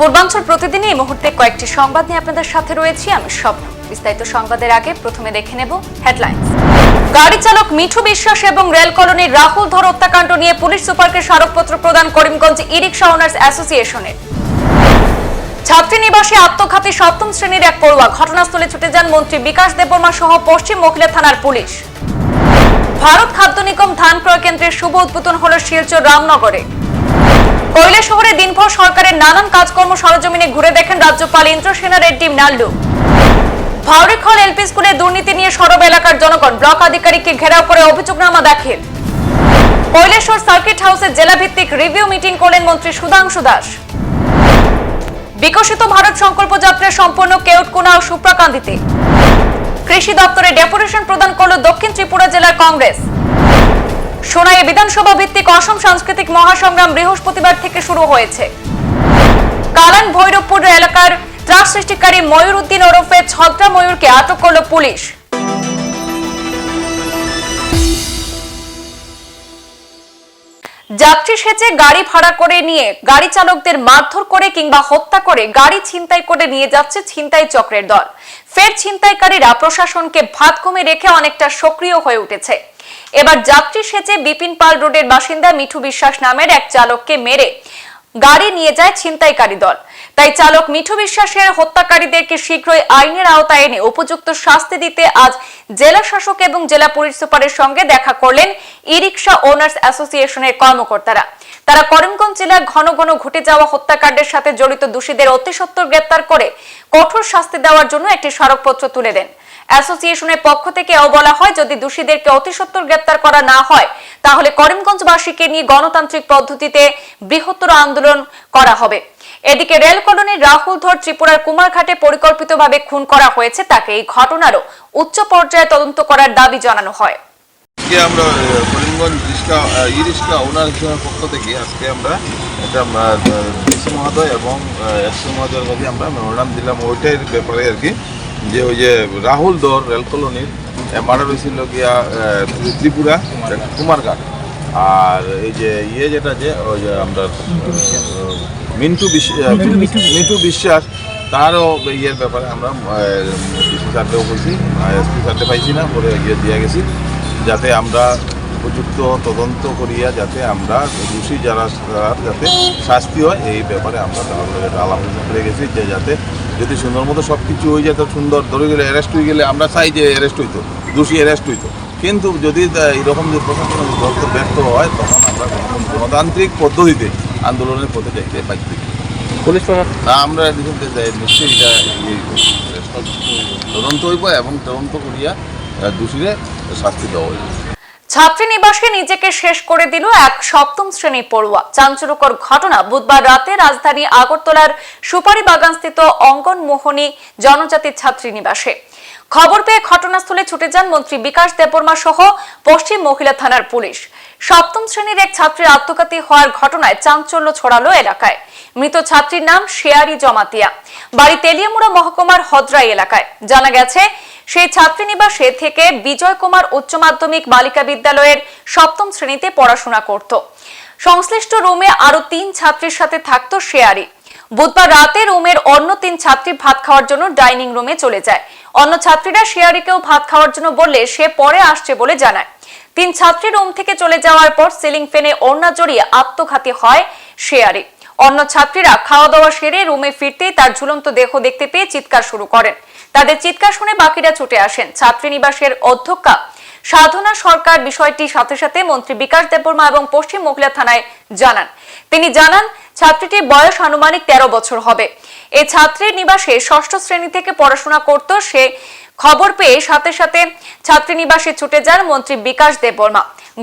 পূর্বাঞ্চল প্রতিদিনই এই মুহূর্তে কয়েকটি সংবাদ নিয়ে আপনাদের সাথে রয়েছি। আমি স্বপ্ন। বিস্তারিত সংবাদের আগে প্রথমে দেখে নেব হেডলাইন গাড়ি চালক মিঠু বিশ্বাস এবং রেল কলোনির রাহুল ধর হত্যাকাণ্ড নিয়ে পুলিশ সুপারকে স্মারকপত্র প্রদান করিমগঞ্জ ই রিক্সা ওনার্স অ্যাসোসিয়েশনের। ছাত্রীনিবাসে আত্মঘাতী সপ্তম শ্রেণির এক পড়ুয়া ঘটনাস্থলে ছুটে যান মন্ত্রী বিকাশ দেববর্মা সহ পশ্চিম মহিলা থানার পুলিশ। ভারত খাদ্য নিগম ধান ক্রয় কেন্দ্রের শুভ উদ্বোধন হল শিলচর রামনগরে। কৈলা শহরে দিনভর সরকারের নানান কাজকর্ম সরজমিনে ঘুরে দেখেন রাজ্যপাল ইন্দ্রসেনা রেড্ডি নাল্লু। ভাওরেখল এলপি স্কুলে দুর্নীতি নিয়ে সরব এলাকার জনগণ ব্লক আধিকারিককে ঘেরাও করে অভিযোগনামা দাখিল। কৈলাসহর সার্কিট হাউসে জেলাভিত্তিক রিভিউ মিটিং করলেন মন্ত্রী সুধাংশু দাস। বিকশিত ভারত সংকল্প যাত্রা সম্পন্ন কেউটকুনা ও সুপ্রাকান্দিতে কৃষি দপ্তরে ডেপুটেশন প্রদান করল দক্ষিণ ত্রিপুরা জেলার কংগ্রেস। সোনাই বিধানসভা ভিত্তিক অসম সাংস্কৃতিক মহাসংগ্রাম বৃহস্পতিবার থেকে শুরু হয়েছে। কালান ভৈরবপুর এলাকার ত্রাস সৃষ্টিকারী ময়ূর উদ্দিন ওরফে ছদ্রা ময়ূরকে আটক করল পুলিশ। যাত্রী সেচে গাড়ি ভাড়া করে নিয়ে গাড়ি চালকদের মারধর করে কিংবা হত্যা করে গাড়ি ছিনতাই করে নিয়ে যাচ্ছে ছিনতাই চক্রের দল। ফের ছিনতাইকারীরা প্রশাসনকে ভাত কমে রেখে অনেকটা সক্রিয় হয়ে উঠেছে। এবার যাত্রী সেচে বিপিন পাল রোডের বাসিন্দা মিঠু বিশ্বাস নামের এক চালককে মেরে গাড়ি নিয়ে যায় ছিনতাইকারী দল। তাই চালক মিঠু বিশ্বাসের হত্যাকারীদেরকে শীঘ্রই আইনের আওতায় এনে উপযুক্ত শাস্তি দিতে আজ জেলা শাসক এবং জেলা পুলিশ সুপারের সঙ্গে দেখা করলেন ই রিক্সা ওনার্স অ্যাসোসিয়েশনের কর্মকর্তারা। তারা করিমগঞ্জ জেলার ঘন ঘন ঘটে যাওয়া হত্যাকাণ্ডের সাথে জড়িত দোষীদের অতি সত্বর গ্রেপ্তার করে কঠোর শাস্তি দেওয়ার জন্য একটি স্মারকপত্র তুলে দেন। অ্যাসোসিয়েশনের পক্ষ থেকে এও বলা হয়, যদি দোষীদেরকে অতি সত্বর গ্রেপ্তার করা না হয়, তাহলে করিমগঞ্জবাসীকে নিয়ে গণতান্ত্রিক পদ্ধতিতে বৃহত্তর আন্দোলন করা হবে। এদিকে রেল কলোনির রাহুল ধর ত্রিপুরার কুমারঘাটে পরিকল্পিতভাবে খুন করা হয়েছে, তাকে এই ঘটনারও উচ্চ পর্যায়ে তদন্ত করার দাবি জানানো হয়। আজকে আমরা করিমগঞ্জ রিক্সা ই রিক্সা ওনার পক্ষ থেকে আজকে আমরা একটা ডিসি মহোদয় এবং এসপি মহোদয়ের কাছে আমরা মেমোরান্ডাম দিলাম। ওইটার ব্যাপারে আর কি যে ওই যে রাহুল দর রেল কলোনির মার্ডার হয়েছিল গিয়া ত্রিপুরা কুমারঘাট। আর এই যে ইয়ে যেটা যে ওই যে আমরা মিন্টু বিশ্বাস। মিন্টু বিশ্বাস। তারও ইয়ের ব্যাপারে আমরা ডিসি স্যারকেও বলছি এসপি স্যারকে পাইছি না পরে ইয়ে দিয়ে গেছি যাতে আমরা উপযুক্ত তদন্ত করিয়া যাতে আমরা দোষী যারা যাতে শাস্তি হয় এই ব্যাপারে আমরা একটা আলাপ করে গেছি যে যাতে যদি সুন্দর মতো সব কিছু হয়ে যেত সুন্দর। ধরে গেলে অ্যারেস্ট হয়ে গেলে আমরা চাই যে অ্যারেস্ট হইতো দোষী অ্যারেস্ট হইতো। কিন্তু যদি এইরকম যে প্রশাসন ব্যর্থ হয় তখন আমরা গণ- গণতান্ত্রিক পদ্ধতিতে আন্দোলনের পথে যাইতে পারছি পুলিশ প্রশাসন না আমরা নিশ্চয়ই এটা তদন্ত হইব এবং তদন্ত করিয়া দোষীরে শাস্তি দেওয়া হইব। ছাত্রীনিবাসে নিজেকে শেষ করে দিল এক সপ্তম শ্রেণির পড়ুয়া। চাঞ্চল্যকর ঘটনা বুধবার রাতে রাজধানী আগরতলার সুপারি বাগানস্থিত অঙ্গন মোহনী জনজাতির ছাত্রীনিবাসে খবর পেয়ে ঘটনাস্থলে ছুটে যান মন্ত্রী বিকাশ দেববর্মা সহ পশ্চিম মহিলা থানার পুলিশ। সপ্তম শ্রেণির এক ছাত্রীর আত্মঘাতী হওয়ার ঘটনায় চাঞ্চল্য ছড়ালো এলাকায়। মৃত ছাত্রীর নাম শেয়ারি জমাতিয়া। বাড়ি তেলিয়ামুড়া মহকুমার হদ্রাই এলাকায়। জানা গেছে সেই ছাত্রীনিবাসে থেকে বিজয় কুমার উচ্চ মাধ্যমিক বালিকা বিদ্যালয়ের সপ্তম শ্রেণীতে পড়াশোনা করত। সংশ্লিষ্ট রুমে আরও তিন ছাত্রীর সাথে থাকতো শেয়ারি। বুধবার রাতে রুমের অন্য তিন ছাত্রী ভাত খাওয়ার জন্য ডাইনিং রুমে চলে যায়। অন্য ছাত্রীরা শেয়ারিকেও ভাত খাওয়ার জন্য বললে, সে পরে আসছে বলে জানায়। তিন ছাত্রী রুম থেকে চলে যাওয়ার পর সিলিং ফ্যানে ওড়না জড়িয়ে আত্মঘাতী হয় শেয়ারি। অন্য ছাত্রীরা খাওয়া দাওয়া সেরে রুমে ফিরতেই তার ঝুলন্ত দেহ দেখতে পেয়ে চিৎকার শুরু করেন। তাদের চিৎকার শুনে বাকিরা ছুটে আসেন। ছাত্রীনিবাসের অধ্যক্ষা সাধনা সরকার বিষয়টি সাথে সাথে মন্ত্রী বিকাশ দেববর্মা এবং পশ্চিম মহিলা থানায় জানান। তিনি জানান, ছাত্রীটির বয়স আনুমানিক তেরো বছর হবে। এই ছাত্রীর নিবাসে ষষ্ঠ শ্রেণি থেকে পড়াশোনা করত। সে খবর পেয়ে সাথে সাথে ছাত্রীনিবাসে ছুটে যান মন্ত্রী বিকাশ দেববর্মা।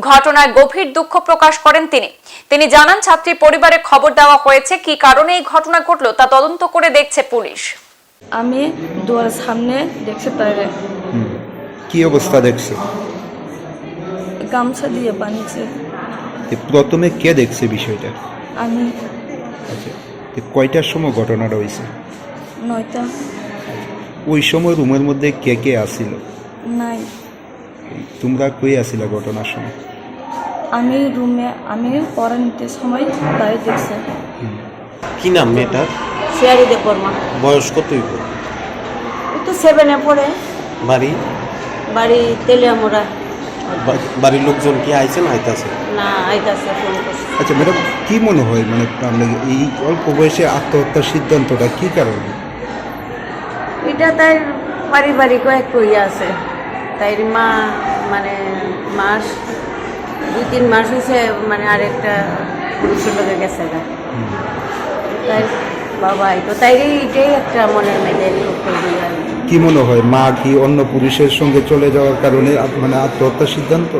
ঘটনায় গভীর দুঃখ প্রকাশ করেন তিনি। তিনি জানান, ছাত্রীর পরিবারে খবর দেওয়া হয়েছে কি কারণে এই ঘটনা ঘটলো তা তদন্ত করে দেখছে পুলিশ। আমি দুয়ারের সামনে দেখছি তারে। কি অবস্থা দেখছে? গামছা দিয়ে বানিয়েছে। তো প্রথমে কে দেখছে বিষয়টা? আমি। আচ্ছা কয়টার সময় ঘটনাটা হয়েছে নয়টা। ওই সময় রুমের মধ্যে কে কে আসিল নাই। তোমরা কই আসিল ঘটনার সময়? আমি রুমে আমি পড়া নিতে সময় তাই দেখছে। কি নাম মেয়েটার? শিয়ারিতে পড়মা বয়স কতই গো? ও তো সেভেনে পড়ে। বাড়ি? বাড়ি তেলিয়ামোড়া। বাড়ির লোকজন কি আইছে না আইতাছে? না আইতাছে ফোন করছে। আচ্ছা ম্যাডাম কি মনে হয় মানে আপনার এই অল্প বয়সে আত্মহত্যার সিদ্ধান্তটা কি কারণে? এটা তার পারিবারিক এক ইয়ে আছে। তাই মা মানে মাস দুই তিন মাস হয়েছে মানে আরেকটা পুরুষের লোকে গেছে তাই বাবা তো তাই এটাই একটা মনের ইয়ে কি মনে হয় মা কি অন্য পুরুষের সঙ্গে চলে যাওয়ার কারণে মানে আত্মহত্যার সিদ্ধান্ত?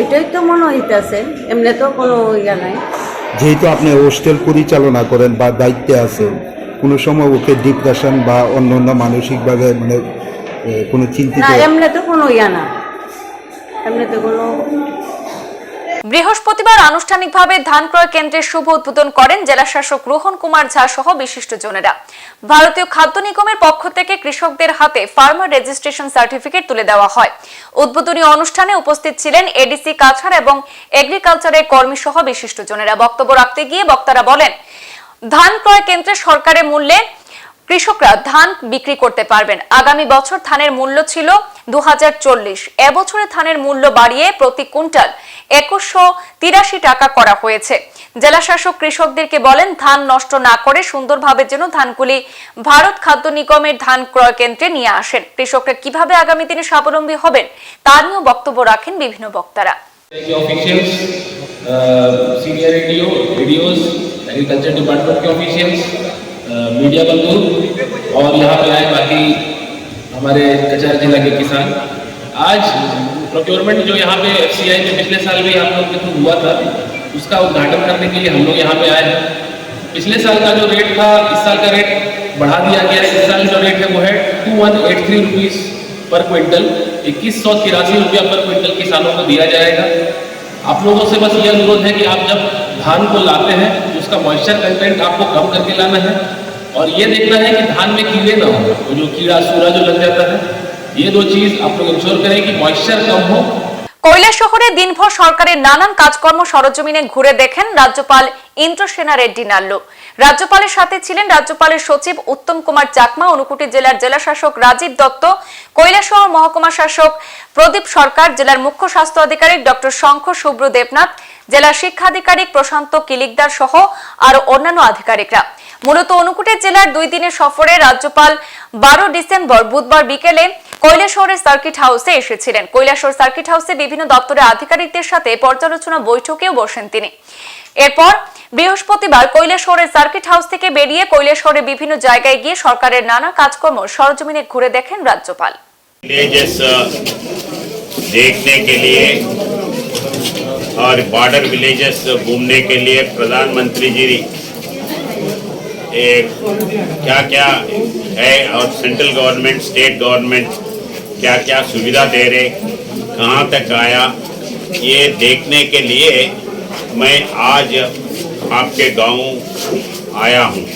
এটাই তো মনে হইতেছে এমনি তো কোনো ইয়া নাই। যেহেতু আপনি হোস্টেল পরিচালনা করেন বা দায়িত্বে আছেন কোনো সময় ওকে ডিপ্রেশন বা অন্য অন্য মানসিকভাবে মানে কোনো চিন্তিত এমনি তো কোনো ইয়া না। এমনি তো কোনো বৃহস্পতিবার আনুষ্ঠানিকভাবে ধান ক্রয় কেন্দ্রের শুভ উদ্বোধন করেন জেলা শাসক রোহন কুমার ঝা সহ বিশিষ্টজনেরা ভারতীয় খাদ্য নিগমের পক্ষ থেকে কৃষকদের হাতে ফার্মার রেজিস্ট্রেশন সার্টিফিকেট তুলে দেওয়া হয়। উদ্বোধনী অনুষ্ঠানে উপস্থিত ছিলেন এডিসি কাছাড় এবং এগ্রিকালচারের কর্মী সহ বিশিষ্ট জনেরা। বক্তব্য রাখতে গিয়ে বক্তারা বলেন, ধান ক্রয় কেন্দ্রে সরকারের মূল্যে কৃষকরা ধান বিক্রি করতে পারবেন আগামী বছর ধানের মূল্য ছিল দু এবছরে ধানের মূল্য বাড়িয়ে প্রতি কুইন্টাল একুশশো তিরাশি টাকা করা হয়েছে জেলা শাসক কৃষকদেরকে বলেন ধান নষ্ট না করে সুন্দরভাবে যেন ধানগুলি ভারত খাদ্য নিগমের ধান ক্রয় কেন্দ্রে নিয়ে আসেন কৃষকরা কিভাবে আগামী দিনে স্বাবলম্বী হবেন তা নিয়েও বক্তব্য রাখেন বিভিন্ন বক্তারা के officials senior radio radios agriculture department के ऑफिशियल्स मीडिया बंधु और यहाँ पर आए बाकी हमारे कचहर जिला के किसान। आज प्रोक्योरमेंट जो यहाँ पे एफ़ सी में पिछले साल भी आप लोग के थ्रू हुआ था, उसका उद्घाटन करने के लिए हम लोग यहाँ पे आए पिछले साल का जो रेट था, इस साल का रेट बढ़ा दिया गया इस साल जो रेट है वो है two one eight three rupees per quintal इक्कीस सौ तिरासी रुपया पर क्विंटल किसानों को दिया जाएगा। आप लोगों से बस ये अनुरोध है कि आप जब धान को लाते हैं तो उसका मॉइस्चर कंटेंट आपको कम करके लाना है। और ये देखना है कि धान में कीड़े ना हो वो जो कीड़ा सूरा जो लग जाता है ये दो चीज़ आप लोग इंश्योर करें कि मॉइस्चर कम हो কৈলাস শহরে দিনভর সরকারের নানান কাজকর্ম সরজমিনে ঘুরে দেখেন রাজ্যপাল ইন্দ্রসেনা রেড্ডি নাল্লু রাজ্যপালের সাথে ছিলেন রাজ্যপালের সচিব উত্তম কুমার চাকমা অনুকুটি জেলার জেলা শাসক রাজীব দত্ত কৈলাসহর মহকুমা শাসক প্রদীপ সরকার জেলার মুখ্য স্বাস্থ্য আধিকারিক ডক্টর শঙ্খ শুভ্র দেবনাথ জেলা শিক্ষাধিকারিক প্রশান্ত কিলিকদার সহ আরো অন্যান্য আধিকারিকরা মূলত অনুকুটের জেলার দুই দিনের সফরে রাজ্যপাল বারো ডিসেম্বর বুধবার বিকেলে কৈলাসহরের সার্কিট হাউসে এসেছিলেন কৈলাসহর সার্কিট হাউসে বিভিন্ন দপ্তরের আধিকারিকদের সাথে পর্যালোচনা বৈঠকেও বসেন তিনি এরপর বৃহস্পতিবার কৈলাসহরের সার্কিট হাউস থেকে বেরিয়ে কৈলাসহরের বিভিন্ন জায়গায় গিয়ে সরকারের নানা কাজকর্ম সরজমিনে ঘুরে দেখেন রাজ্যপাল विलेजेस देखने के लिए और बॉर्डर विलेजेस घूमने के लिए प्रधानमंत्री जी एक क्या क्या है और सेंट्रल गवर्नमेंट स्टेट गवर्नमेंट क्या क्या सुविधा दे रहे, कहाँ तक आया, ये देखने के लिए मैं आज आपके गाँव आया हूँ।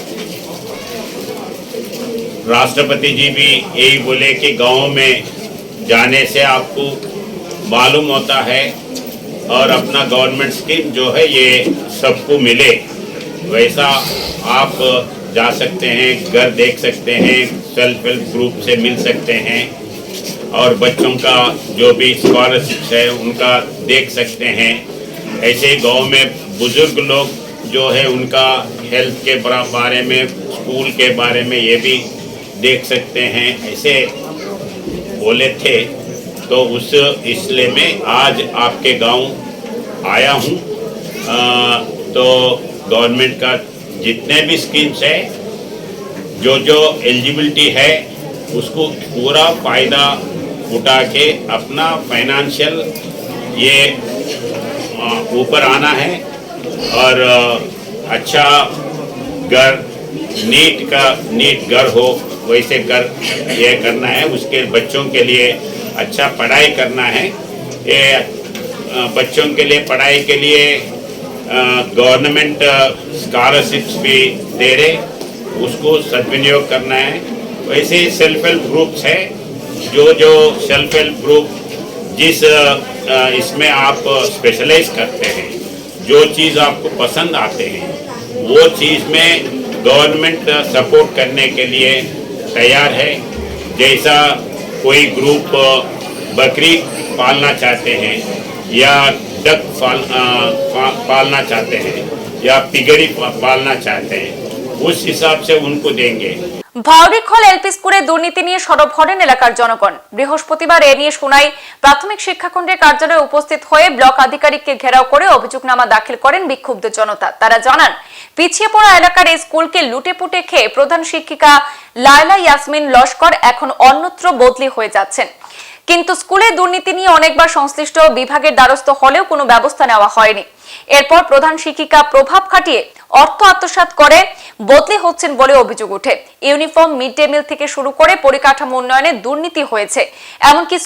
राष्ट्रपति जी भी यही बोले कि गाँव में जाने से आपको मालूम होता है और अपना गवर्नमेंट स्कीम जो है ये सबको मिले। वैसा आप जा सकते हैं, घर देख सकते हैं सेल्फ हेल्प ग्रुप से मिल सकते हैं। और बच्चों का जो भी स्कॉलरशिप है, उनका देख सकते हैं। ऐसे गाँव में बुज़ुर्ग लोग जो है, उनका हेल्थ के बारे में स्कूल के बारे में ये भी देख सकते हैं। ऐसे बोले थे तो उस इसलिए में आज आपके गाँव आया हूँ। तो गवर्नमेंट का जितने भी स्कीम्स है जो जो एलिजिबिलिटी है, उसको पूरा फ़ायदा उठा के अपना फाइनेंशियल ये ऊपर आना है। और अच्छा घर, नीट का, नीट घर हो, वैसे घर ये करना है, उसके बच्चों के लिए अच्छा पढ़ाई करना है। ये बच्चों के लिए पढ़ाई के लिए गवर्नमेंट स्कॉलरशिप्स भी दे रहे, उसको सदविनियोग करना है। वैसे ही सेल्फ हेल्प ग्रुप्स है, जो जो सेल्फ हेल्प ग्रुप जिस इसमें आप स्पेशलाइज करते हैं, जो चीज़ आपको पसंद आते हैं, वो चीज़ में गवर्नमेंट सपोर्ट करने के लिए तैयार है। जैसा कोई ग्रुप बकरी पालना चाहते हैं, या डक पाल, पालना चाहते हैं या पिगड़ी पालना चाहते हैं उस हिसाब से उनको देंगे। ভাওরিখল এলপি স্কুলে দুর্নীতি নিয়ে সরব হলেন এলাকার জনগণ। বৃহস্পতিবার এ নিয়ে শোনাই প্রাথমিক শিক্ষাখণ্ডের কার্যালয়ে উপস্থিত হয়ে ব্লক আধিকারিককে ঘেরাও করে অভিযোগনামা দাখিল করেন বিক্ষুব্ধ জনতা। তারা জানান, পিছিয়ে পড়া এলাকার এই স্কুলকে লুটে পুটে খেয়ে প্রধান শিক্ষিকা লায়লা ইয়াসমিন লস্কর এখন অন্যত্র বদলি হয়ে যাচ্ছেন। কিন্তু স্কুলে দুর্নীতি নিয়ে অনেকবার সংশ্লিষ্ট বিভাগের দ্বারস্থ হলেও কোনো ব্যবস্থা নেওয়া হয়নি। এরপর প্রধান শিক্ষিকা প্রভাব খাটিয়ে অর্থ আত্মসাৎ করে বদলি হচ্ছেন বলে অভিযোগ ওঠে। ইউনিফর্ম মিড ডে মিল থেকে শুরু করে পরিকাঠামো উন্নয়নে দুর্নীতি হয়েছে। এমনকি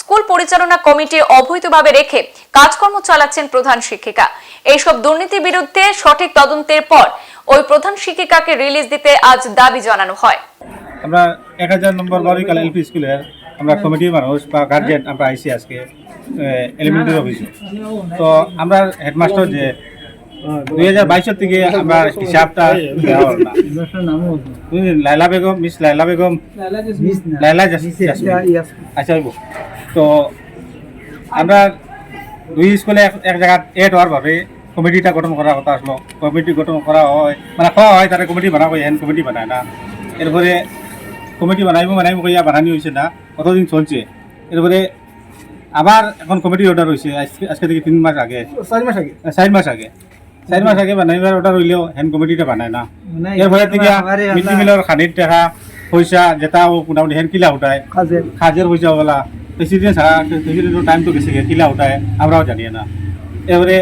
স্কুল পরিচালনা কমিটি অবৈধভাবে রেখে কাজকর্ম চালাচ্ছেন প্রধান শিক্ষিকা। এইসব দুর্নীতির বিরুদ্ধে সঠিক তদন্তের পর ওই প্রধান শিক্ষিকাকে রিলিজ দিতে আজ দাবি জানানো হয়। আমরা এক হাজার নম্বর বারিকাল এলপি স্কুলের আমরা কমিটির মানুষ বা গার্জেন আমরা আইসি আজকে এলিমেন্টারি অফিসে তো আমরা হেডমাস্টার যে দুই হাজার বাইশের থেকে আমরা হিসাবটা লাইলা বেগম মিস লাইলা বেগম? লাইলা আচ্ছা তো আমরা দুই স্কুলে এক এক জায়গাত এড হওয়ার ভাবে কমিটিটা গঠন করার কথা আসলো। কমিটি গঠন করা হয় মানে কওয়া হয় তারা কমিটি বানাবো এহেন কমিটি বানায় না। এরপরে কমিটি বানাইব বানাইব কইয়া বানানি হয়েছে না। কতদিন চলছে? এরপরে আবার এখন কমিটি অর্ডার হয়েছে আজকে আজকে থেকে তিন মাস আগে। চার মাস আগে। চার মাস আগে। চার মাস আগে বানাইবার অর্ডার হইলেও হেন কমিটিটা বানায় না। এর ফলে থেকে মিড ডে মিলের খানির টাকা পয়সা যেটা ও মোটামুটি হেন কিলা উঠায়। খাজের পয়সা ওগুলা প্রেসিডেন্ট ছাড়া প্রেসিডেন্টের টাইম তো গেছে কিলা উঠায় আমরাও জানি না। এবারে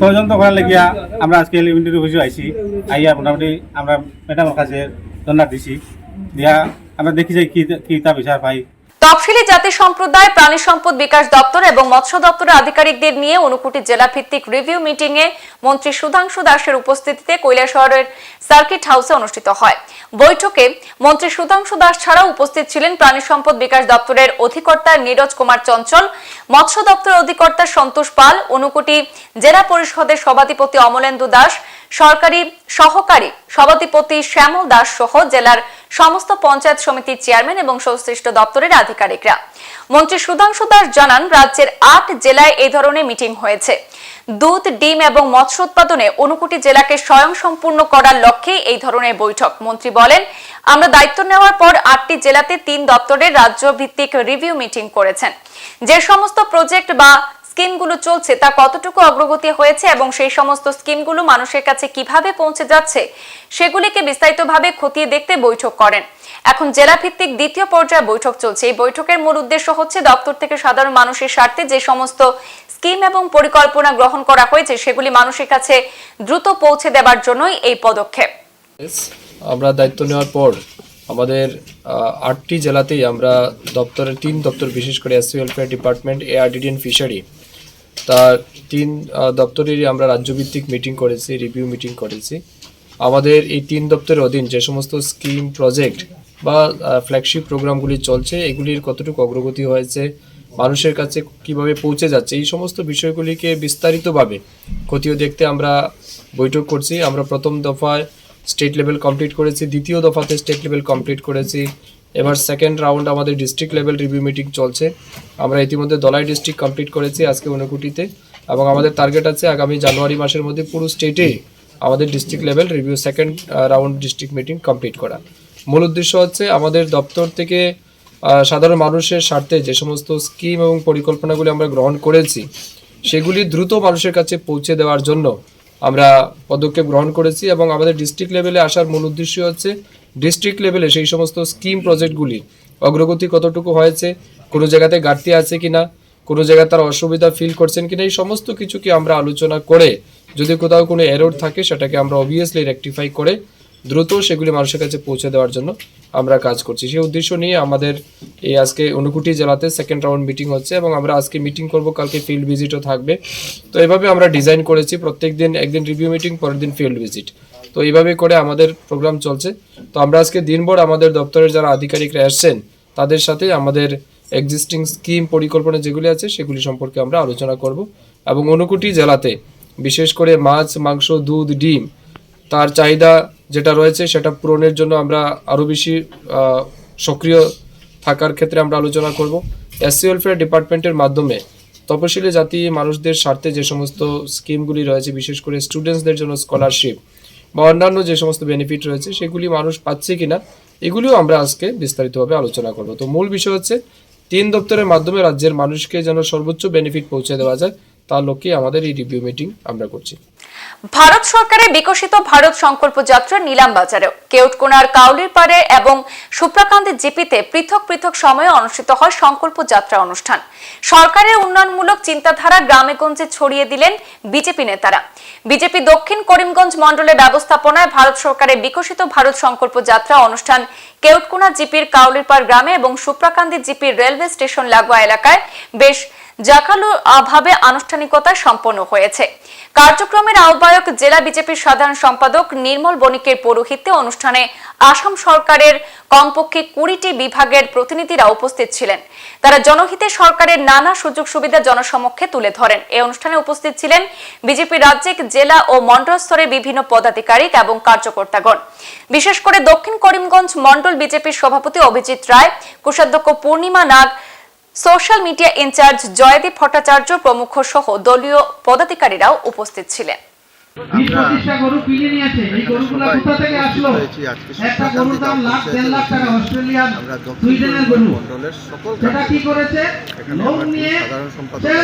তদন্ত করার লাগিয়া আমরা আজকে এলিমেন্টারি অফিসে আইছি আইয়া মোটামুটি আমরা ম্যাডামের কাছে ধন্যবাদ দিছি। দিয়া আমরা দেখি যাই কি কি তা বিচার পাই। তফসিলি জাতি সম্প্রদায়, প্রাণী সম্পদ বিকাশ দপ্তর এবং মৎস্য দপ্তরের আধিকারিকদের নিয়ে অনুকুটি জেলা ভিত্তিক রিভিউ মিটিং এ মন্ত্রী সুধাংশু দাসের উপস্থিতিতে কৈলাসহরের সার্কিট হাউসে অনুষ্ঠিত হয়। বৈঠকে মন্ত্রী সুধাংশু দাস ছাড়াও উপস্থিত ছিলেন প্রাণী সম্পদ বিকাশ দপ্তরের অধিকর্তা নীরজ কুমার চঞ্চল, মৎস্য দপ্তরের অধিকর্তা সন্তোষ পাল, অনুকুটি জেলা পরিষদের সভাধিপতি অমলেন্দু দাস, সরকারি সহকারী সভাধিপতি শ্যামল দাস সহ জেলার সমস্ত পঞ্চায়েত সমিতির চেয়ারম্যান এবং সংশ্লিষ্ট দপ্তরের আধিকারিকরা। মন্ত্রী সুধাংশু দাস জানান, রাজ্যের আট জেলায় এই ধরনের মিটিং হয়েছে। দুধ, ডিম এবং মৎস্য উৎপাদনে অনুকুটি জেলাকে স্বয়ং সম্পূর্ণ করার লক্ষ্যে এই ধরনের বৈঠক। মন্ত্রী বলেন, আমরা দায়িত্ব নেওয়ার পর আটটি জেলাতে তিন দপ্তরের রাজ্য ভিত্তিক রিভিউ মিটিং করেছেন। যে সমস্ত প্রজেক্ট বা স্কিমগুলো চলছে, তা কতটুকু অগ্রগতি হয়েছে এবং সেই সমস্ত স্কিমগুলো মানুষের কাছে কীভাবে পৌঁছে যাচ্ছে, সেগুলিকে বিস্তারিতভাবে খতিয়ে দেখতে বৈঠক করেন। এখন জেলা ভিত্তিক দ্বিতীয় পর্যায়ে বৈঠক চলছে। এই বৈঠকের মূল উদ্দেশ্য হচ্ছে দপ্তর থেকে সাধারণ মানুষের স্বার্থে যে সমস্ত স্কিম এবং পরিকল্পনা গ্রহণ করা হয়েছে, সেগুলি মানুষের কাছে দ্রুত পৌঁছে দেবার জন্যই এই পদক্ষেপ। আমরা দায়িত্ব নেওয়ার পর আমাদের আটটি জেলাতেই আমরা দপ্তরের, তিন দপ্তর বিশেষ করে SC welfare department ARDD and fishery তার তিন দপ্তরেরই আমরা রাজ্যভিত্তিক মিটিং করেছি রিভিউ মিটিং করেছি। আমাদের এই তিন দপ্তরের অধীন যে সমস্ত স্কিম প্রজেক্ট বা ফ্ল্যাগশিপ প্রোগ্রামগুলি চলছে, এগুলির কতটুকু অগ্রগতি হয়েছে, মানুষের কাছে কীভাবে পৌঁছে যাচ্ছে, এই সমস্ত বিষয়গুলিকে বিস্তারিতভাবে খতিয়ে দেখতে আমরা বৈঠক করছি। আমরা প্রথম দফায় স্টেট লেভেল কমপ্লিট করেছি, দ্বিতীয় দফাতে স্টেট লেভেল কমপ্লিট করেছি। এবার সেকেন্ড রাউন্ড আমাদের ডিস্ট্রিক্ট লেভেল রিভিউ মিটিং চলছে। আমরা ইতিমধ্যে দলাই ডিস্ট্রিক্ট কমপ্লিট করেছি আজকে অনুকুটিতে এবং আমাদের টার্গেট আছে আগামী জানুয়ারি মাসের মধ্যে পুরো স্টেটে আমাদের district level review second round district meeting complete করা। মূল উদ্দেশ্য হচ্ছে আমাদের দপ্তর থেকে সাধারণ মানুষের স্বার্থে যে সমস্ত স্কিম এবং পরিকল্পনাগুলি আমরা গ্রহণ করেছি, সেগুলি দ্রুত মানুষের কাছে পৌঁছে দেওয়ার জন্য আমরা পদক্ষেপ গ্রহণ করেছি এবং আমাদের ডিস্ট্রিক্ট লেভেলে আসার মূল উদ্দেশ্য হচ্ছে ডিস্ট্রিক্ট লেভেলে সেই সমস্ত স্কিম প্রজেক্টগুলি অগ্রগতি কতটুকু হয়েছে, কোনো জায়গাতে ঘাটতি আছে কিনা, কোনো জায়গায় তার অসুবিধা ফিল করছেন কিনা, এই সমস্ত কিছুকে আমরা আলোচনা করে যদি কোথাও কোনো এরর থাকে সেটাকে আমরা অবভিয়াসলি রেকটিফাই করে দ্রুত সেগুলি মানুষের কাছে পৌঁছে দেওয়ার জন্য আমরা কাজ করছি। সেই উদ্দেশ্য নিয়ে আমাদের এই আজকে অনুকুটি জেলাতে সেকেন্ড রাউন্ড মিটিং হচ্ছে এবং আমরা আজকে মিটিং করব, কালকে ফিল্ড ভিজিটও থাকবে। তো এভাবে আমরা ডিজাইন করেছি প্রত্যেক দিন একদিন রিভিউ মিটিং পরের দিন ফিল্ড ভিজিট তো এইভাবে করে আমাদের প্রোগ্রাম চলছে। তো আমরা আজকে দিনভর আমাদের দপ্তরের যারা আধিকারিকরা আসছেন, তাদের সাথে আমাদের এক্সিস্টিং স্কিম পরিকল্পনা যেগুলি আছে, সেগুলি সম্পর্কে আমরা আলোচনা করব এবং অনুকুটি জেলাতে বিশেষ করে মাছ, মাংস, দুধ, ডিম, তার চাহিদা যেটা রয়েছে সেটা পূরণের জন্য আমরা আরও বেশি সক্রিয় থাকার ক্ষেত্রে আমরা আলোচনা করব। এসসি ওয়েলফেয়ার ডিপার্টমেন্টের মাধ্যমে তপশিলি জাতি মানুষদের স্বার্থে যে সমস্ত স্কিমগুলি রয়েছে, বিশেষ করে স্টুডেন্টসদের জন্য স্কলারশিপ বা অন্যান্য যে সমস্ত বেনিফিট রয়েছে, সেগুলি মানুষ পাচ্ছে কিনা, এগুলিও আমরা আজকে বিস্তারিতভাবে আলোচনা করব। তো মূল বিষয় হচ্ছে, তিন দপ্তরের মাধ্যমে রাজ্যের মানুষকে যেন সর্বোচ্চ বেনিফিট পৌঁছে দেওয়া যায়, তার লক্ষ্যে আমাদের এই রিভিউ মিটিং আমরা করছি। ভারত সরকারের বিকশিত ভারত সংকল্প যাত্রা নিলাম বাজারেও। কেউটকোনার কাউলির পাড়ে এবং সুপ্রাকান্তের জিপিতে পৃথক পৃথক সময়ে অনুষ্ঠিত হয় সংকল্প যাত্রা অনুষ্ঠান। সরকারের উন্নয়নমূলক চিন্তাধারা গ্রামে গঞ্জে ছড়িয়ে দিলেন বিজেপি নেতারা। বিজেপি দক্ষিণ করিমগঞ্জ মণ্ডলের ব্যবস্থাপনায় ভারত সরকারের বিকশিত ভারত সংকল্প যাত্রা অনুষ্ঠান কেউটকোনা জিপির কাউলিরপাড় গ্রামে এবং সুপ্রাকান্তি জিপির রেলওয়ে স্টেশন লাগোয়া এলাকায় বেশ জাকালো ভাবে আনুষ্ঠানিকতা সম্পন্ন হয়েছে। কার্যক্রমের আহ্বায়ক জেলা বিজেপির সাধারণ সম্পাদক নির্মল বণিকের পৌরোহিত্যে অনুষ্ঠানে আসাম সরকারের কমপক্ষে কুড়িটি বিভাগের প্রতিনিধিরা উপস্থিত ছিলেন। তারা জনহিতে সরকারের নানা সুযোগ সুবিধা জনসমক্ষে তুলে ধরেন। এই অনুষ্ঠানে উপস্থিত ছিলেন বিজেপি রাজ্যিক জেলা ও মন্ডল স্তরের বিভিন্ন পদাধিকারিক এবং কার্যকর্তাগণ। বিশেষ করে দক্ষিণ করিমগঞ্জ মন্ডল বিজেপির সভাপতি অভিজিৎ রায়, কোষাধ্যক্ষ Purnima Nag social media incharge Joydeep Bhattacharya প্রমুখ সহ দলীয় পদাধিকারীরাও উপস্থিত ছিলেন। বিশ পঁচিশটা গরু কিনে নিয়েছে এই গরুগুলো কোথা থেকে আসলো? একটা গরুর দাম লাখ দেড় লাখ টাকা অস্ট্রেলিয়ান সুইডেনের গরু। সেটা কি করেছে? লোন নিয়ে সে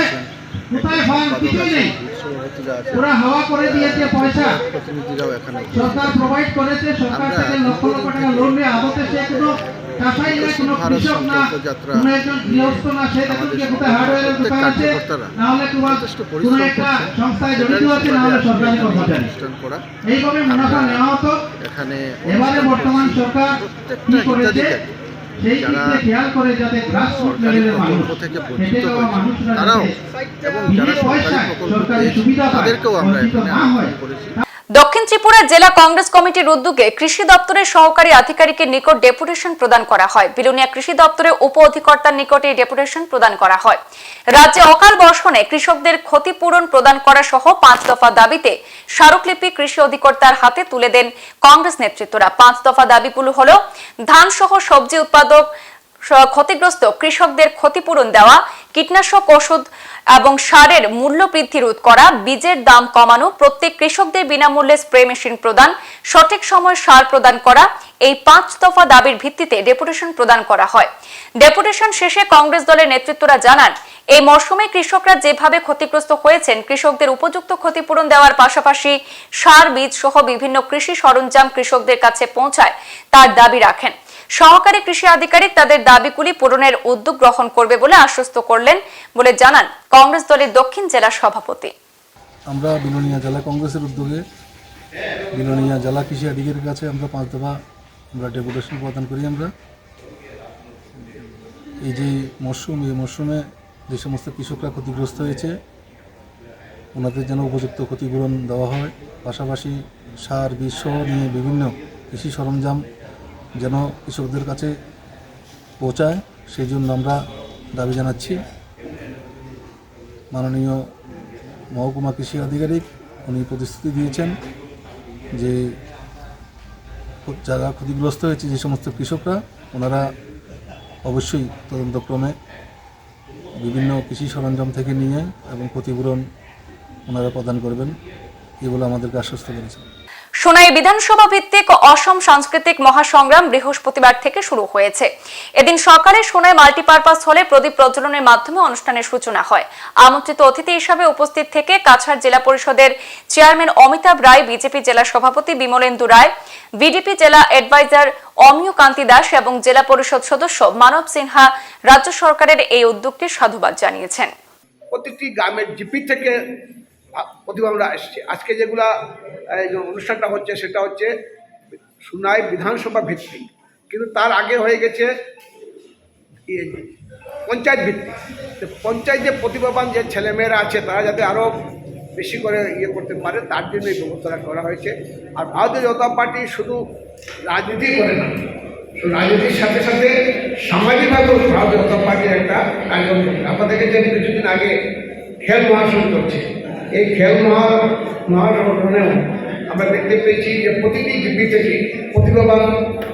কোথায় ফার্ম কিছুই নেই। ওরা হাওয়া করে দিয়েছে পয়সা। সরকার প্রোভাইড করেছে সরকার থেকে লক্ষ লক্ষ টাকা লোন নিয়ে আদতে সে কোনো চাষাই না কোনো কৃষক না কোনো একজন গৃহস্থ না সে দেখুন যে কোথায় হার্ডওয়্যারের দোকান আছে না হলে তোমার কোনো একটা সংস্থায় জড়িত আছে সরকারি এবারে বর্তমান সরকার কি করেছে। দক্ষিণ ত্রিপুরা জেলা কংগ্রেস কমিটির উদ্যোগে কৃষি দপ্তরের সহকারী আধিকারিকের নিকট ডেপুটেশন প্রদান করা হয়। বিলুনিয়া কৃষি দপ্তরের উপ অধিকর্তার নিকটে ডেপুটেশন প্রদান করা হয়। রাজ্যে অকাল বর্ষণে কৃষকদের ক্ষতিপূরণ প্রদান করা সহ পাঁচ দফা দাবিতে স্মারকলিপি কৃষি অধিকর্তার হাতে তুলে দেন কংগ্রেস নেতৃত্বরা। পাঁচ দফা দাবিগুলো হল ধান সহ সবজি উৎপাদক ক্ষতিগ্রস্ত কৃষকদের ক্ষতিপূরণ দেওয়া কীটনাশক ওষুধ এবং সারের মূল্য বৃদ্ধি রোধ করা বীজের দাম কমানো প্রত্যেক কৃষকদের বিনামূল্যে স্প্রে মেশিন প্রদান, সঠিক সময় সার প্রদান করা, এই পাঁচ দফা দাবির ভিত্তিতে ডেপুটেশন প্রদান করা হয়। ডেপুটেশন শেষে কংগ্রেস দলের নেতৃত্বরা জানান, এই মরশুমে কৃষকরা যেভাবে ক্ষতিগ্রস্ত হয়েছেন, কৃষকদের উপযুক্ত ক্ষতিপূরণ দেওয়ার পাশাপাশি সার, বীজ সহ বিভিন্ন কৃষি সরঞ্জাম কৃষকদের কাছে পৌঁছায়, তার দাবি রাখেন। সহকারী কৃষি আধিকারিক তাদের দাবিগুলি পূরণের উদ্যোগ গ্রহণ করবে বলে আশ্বস্ত করলেন বলে জানান কংগ্রেস দলের দক্ষিণ জেলা সভাপতি। আমরা বিলোনিয়া জেলা কংগ্রেসের উদ্যোগে বিলোনিয়া জেলা কৃষি আধিকারিকের কাছে আমরা পাঁচ দফা আমরা ডেপুটেশন প্রদান করি আমরা। এই যে মরশুম, এই মরশুমে যে সমস্ত কৃষকরা ক্ষতিগ্রস্ত হয়েছে, ওনাদের যেন উপযুক্ত ক্ষতিপূরণ দেওয়া হয়। পাশাপাশি সার সহ নিয়ে বিভিন্ন কৃষি সরঞ্জাম যেন কৃষকদের কাছে পৌঁছায় সেই জন্য আমরা দাবি জানাচ্ছি। মাননীয় মহকুমা কৃষি আধিকারিক, উনি প্রতিশ্রুতি দিয়েছেন যে যারা ক্ষতিগ্রস্ত হয়েছে যে সমস্ত কৃষকরা, ওনারা অবশ্যই তদন্তক্রমে বিভিন্ন কৃষি সরঞ্জাম থেকে নিয়ে এবং ক্ষতিপূরণ ওনারা প্রদান করবেন এই বলে আমাদেরকে আশ্বস্ত করেছেন। সোনাই বিধানসভা ভিত্তিক অসম সাংস্কৃতিক মহাসংগ্রাম বৃহস্পতিবার থেকে শুরু হয়েছে। এদিন সকালে সোনাই মাল্টিপারপাস হলে প্রদীপ প্রজ্বলনের মাধ্যমে অনুষ্ঠানের সূচনা হয়। আমন্ত্রিত অতিথি হিসাবে উপস্থিত থেকে কাছাড় জেলা পরিষদের চেয়ারম্যান অমিতাভ রায়, বিজেপি জেলা সভাপতি বিমলেন্দু রায়, বিডিপি জেলা অ্যাডভাইজার অমিয় কান্তি দাস এবং জেলা পরিষদ সদস্য মানব সিনহা রাজ্য সরকারের এই উদ্যোগকে সাধুবাদ জানিয়েছেন। প্রত্যেকটি গ্রামের জিপি থেকে প্রতিভারা এসছে। আজকে যেগুলা অনুষ্ঠানটা হচ্ছে সেটা হচ্ছে সুনাই বিধানসভা ভিত্তিক। কিন্তু তার আগে হয়ে গেছে ইয়ে, পঞ্চায়েত ভিত্তিক। তো পঞ্চায়েতে প্রতিভাবান যে ছেলেমেয়েরা আছে তারা যাতে আরও বেশি করে ইয়ে করতে পারে তার জন্য এই ব্যবস্থাটা করা হয়েছে। আর ভারতীয় জনতা পার্টি শুধু রাজনীতি করে না রাজনীতির সাথে সাথে সামাজিকভাবেও ভারতীয় জনতা পার্টির একটা কার্যক্রম। আপনাদেরকে যে কিছুদিন আগে খেল মহাসন চলছে এই খেল মহা মহাসংগঠনেও আমরা দেখতে পেয়েছি যে প্রতিটি জিপি থেকে প্রতিভাবান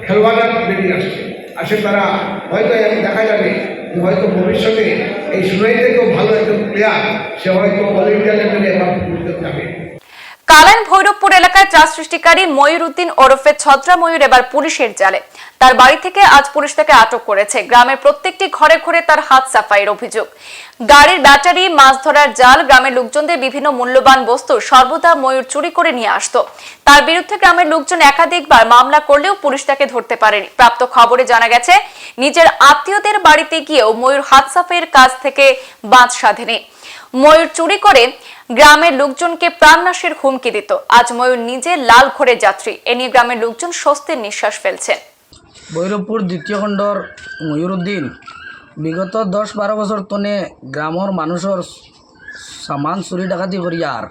খেলোয়াড়রা বেরিয়ে আসছে। আসে তারা, হয়তো এখন দেখা যাবে যে হয়তো ভবিষ্যতে এই সুনাই থেকেও ভালো একজন প্লেয়ার সে হয়তো অল ইন্ডিয়া লেভেলে এবার যাবে। কালাইন ভৈরবপুর এলাকায় ত্রাস সৃষ্টিকারী ময়ূর উদ্দিন ওরফে ছত্রা ময়ূর এবার পুলিশের জালে। তার বাড়ি থেকে আজ পুলিশ তাকে আটক করেছে। গ্রামের প্রত্যেকটি ঘরে ঘরে তার হাত সাফাইয়ের অভিযোগ। গাড়ির ব্যাটারি, মাছ ধরার জাল, গ্রামের লোকজনদের বিভিন্ন মূল্যবান বস্তু সর্বদা ময়ূর চুরি করে নিয়ে আসতো। তার বিরুদ্ধে গ্রামের লোকজন একাধিকবার মামলা করলেও পুলিশ তাকে ধরতে পারেনি। প্রাপ্ত খবরে জানা গেছে, নিজের আত্মীয়দের বাড়িতে গিয়েও ময়ূর হাত সাফাইয়ের কাজ থেকে বাঁচ সাধেনি। ময়ূর চুরি করে গ্রামের লোকজনকে প্রাণনাশের হুমকি দিত। আজ ময়ূর নিজে লাল ঘরে যাত্রী। এ নিয়ে গ্রামের লোকজন স্বস্তির নিঃশ্বাস ফেলছেন ভৈরবপুর দ্বিতীয় খণ্ডর ময়ূরুদ্দিন। বিগত দশ বারো বছর তনে গ্রামের মানুষের সামান চুরি ডাকাতি করিয়ার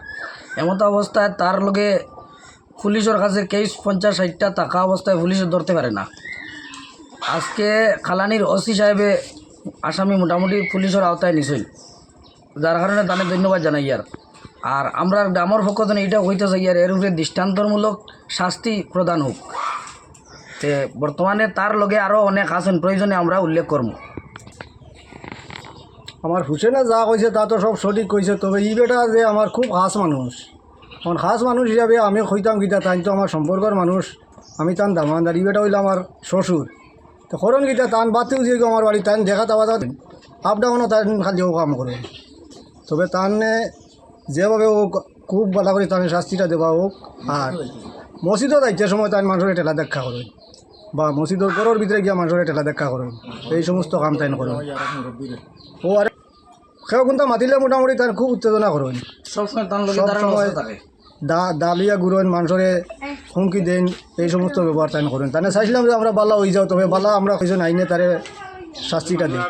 এমত অবস্থায় তার লগে পুলিশের কাছে কেস পঞ্চাশ ষাটটা টাকা অবস্থায় পুলিশে ধরতে পারে না। আজকে খালানির ওসি সাহেবে আসামি মোটামুটি পুলিশের আওতায় নিছিল। যার কারণে তানে ধন্যবাদ জানাই ইয়ার আর আমরা গ্রামের পক্ষ থেকে এটা হইতে চাই আর, এর উপরে দৃষ্টান্তমূলক শাস্তি প্রদান হোক। তে বর্তমানে তার লগে আরও অনেক আছেন, প্রয়োজনে আমরা উল্লেখ করব। আমার হুসেনে যা কইছে তা তো সব সঠিক কইছে, তবে ই বেটা যে আমার খুব খাস মানুষ। এখন খাস মানুষ হিসাবে আমি কইতাম গীতা তাই তো আমার সম্পর্কের মানুষ, আমি তান দামানদার, ই বেটা হইলে আমার শ্বশুর। তো করণ গীতা তান বাতেও যে আমার বাড়ি, তান দেখা তাবা আপ ডাউনও তান খালিও কাম করে তবে তানে যেভাবে ও খুব ভালো করে তানে শাস্তিটা দেওয়া হোক আর মসজিদও যাইতে সময় তাই মানুষের ঠেলা দেখা করেন বা মসজিদের ঘরের ভিতরে গিয়া মানুষের ঠেলা দেখা করে এই সমস্ত কাম তাই করে ও আর সেও কিন্তু মাতিলে মোটামুটি তার খুব উত্তেজনা করেন। সবসময় তার তার দা দালিয়া গুড়েন মানুষরে হুমকি দেন এই সমস্ত ব্যবহার তাই করেন। তাই চাইছিলাম যে আমরা বালা হয়ে যাও তবে বালা আমরা কইজন আইনে তারে শাস্তিটা দিই।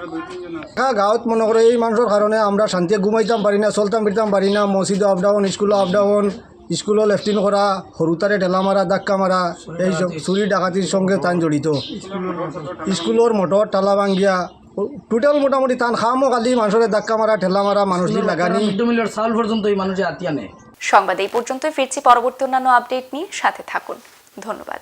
হ্যাঁ গাঁৱত মনে করে এই মানুষের কারণে আমরা শান্তিয়ে ঘুমাইতাম পারি না চলতাম ফিরতাম পারি না মসজিদে আপ ডাউন স্কুলে আপ ডাউন স্কুলও লেফটিন করা সৰুতাৰে ঠেলা মাৰা ধাক্কা মাৰা এই সব চুৰি ডাকাতির সঙ্গে তান জড়িত। স্কুলের মোটর টালা ভাঙ্গিয়া টোটাল মোটামুটি তান খামো কালি মানুষের ধাক্কা মারা ঠেলা মারা মানুষদের লাগানি। পর্যন্ত এই মানুষের আতিয়া নেয় সংবাদ এই পর্যন্তই ফিরছি পরবর্তী অন্যান্য আপডেট নিয়ে সাথে থাকুন। ধন্যবাদ।